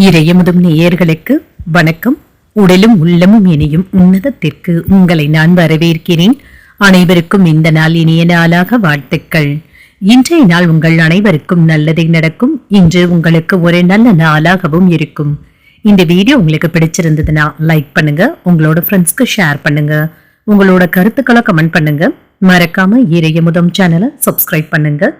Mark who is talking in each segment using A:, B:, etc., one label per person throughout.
A: இறையமுதும் நேயர்களுக்கு வணக்கம். உடலும் உள்ளமும் இணையும் உன்னதத்திற்கு உங்களை நான் வரவேற்கிறேன். அனைவருக்கும் இந்த நாள் இனிய நாளாக வாழ்த்துக்கள். இன்றைய நாள் உங்கள் அனைவருக்கும் நல்லதை நடக்கும். இன்று உங்களுக்கு ஒரு நல்ல நாளாகவும் இருக்கும். இந்த வீடியோ உங்களுக்கு பிடிச்சிருந்ததுன்னா லைக் பண்ணுங்க. உங்களோட ஃப்ரெண்ட்ஸ்க்கு ஷேர் பண்ணுங்க. உங்களோட கருத்துக்களை கமெண்ட் பண்ணுங்க. மறக்காம இறையமுதம் சேனலை சப்ஸ்கிரைப் பண்ணுங்க.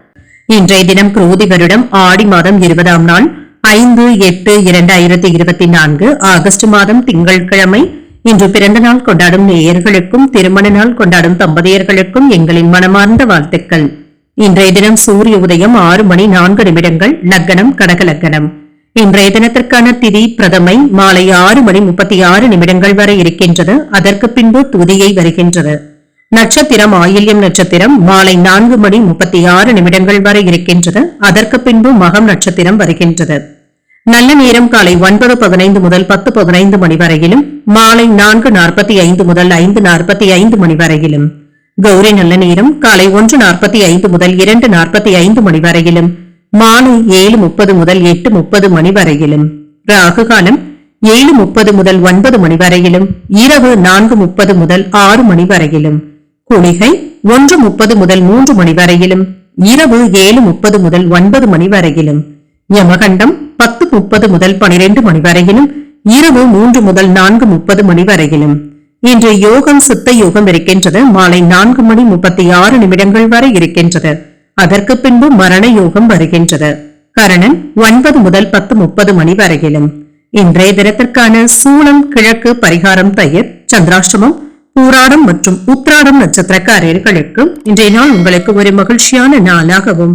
A: இன்றைய தினம் குரோதி வருடம். ஆடி மாதம் இருபதாம் நாள். ஐந்து எட்டு இரண்டாயிரத்தி இருபத்தி நான்கு ஆகஸ்ட் மாதம் திங்கட்கிழமை இன்று பிறந்த நாள் கொண்டாடும் நேயர்களுக்கும் திருமண நாள் கொண்டாடும் தம்பதியர்களுக்கும் எங்களின் மனமார்ந்த வாழ்த்துக்கள். இன்றைய தினம் சூரிய உதயம் ஆறு மணி நான்கு நிமிடங்கள் லக்கணம் கடக லக்கணம் இன்றைய தினத்திற்கான திதி பிரதமை மாலை ஆறு மணி முப்பத்தி ஆறு நிமிடங்கள் வரை இருக்கின்றது. அதற்கு பின்பு துதியை வருகின்றது. நட்சத்திரம் ஆயில்யம் நட்சத்திரம் மாலை நான்கு மணி முப்பத்தி ஆறு நிமிடங்கள் வரை இருக்கின்றது. அதற்கு பின்பு மகம் நட்சத்திரம் வருகின்றது. நல்ல நேரம் காலை ஒன்பது பதினைந்து முதல் பத்து பதினைந்து மணி வரையிலும் மாலை நான்கு நாற்பத்தி ஐந்து முதல் ஐந்து நாற்பத்தி ஐந்து மணி வரையிலும். கௌரி நல்ல நேரம் காலை ஒன்று நாற்பத்தி ஐந்து முதல் இரண்டு நாற்பத்தி ஐந்து மணி வரையிலும் மாலை ஏழு முப்பது முதல் எட்டு முப்பது மணி வரையிலும். ராகு காலம் ஏழு முப்பது முதல் ஒன்பது மணி வரையிலும் இரவு நான்கு முப்பது முதல் ஆறு மணி வரையிலும். குளிகை ஒன்று முப்பது முதல் மூன்று மணி வரையிலும் இரவு ஏழு முப்பது முதல் ஒன்பது மணி வரையிலும். யமகண்டம் பத்து முப்பது முதல் பனிரெண்டு மணி வரையிலும் இரவு மூன்று முதல் நான்கு முப்பது மணி வரையிலும். இன்று யோகம் சித்த யோகம் இருக்கின்றது. மாலை நான்கு மணி முப்பத்தி ஆறு நிமிடங்கள் வரை இருக்கின்றது. அதற்கு பின்பு மரண யோகம் வருகின்றது. கரணன் ஒன்பது முதல் பத்து முப்பது மணி வரையிலும். இன்றைய தினத்திற்கான சூளம் கிழக்கு பரிகாரம் தயிர் சந்திராஷ்டமம் பூராடம் மற்றும் உத்ராடம் நட்சத்திரக்காரர்களுக்கு இன்றைய நாள் உங்களுக்கு ஒரு மகிழ்ச்சியான நாளாகவும்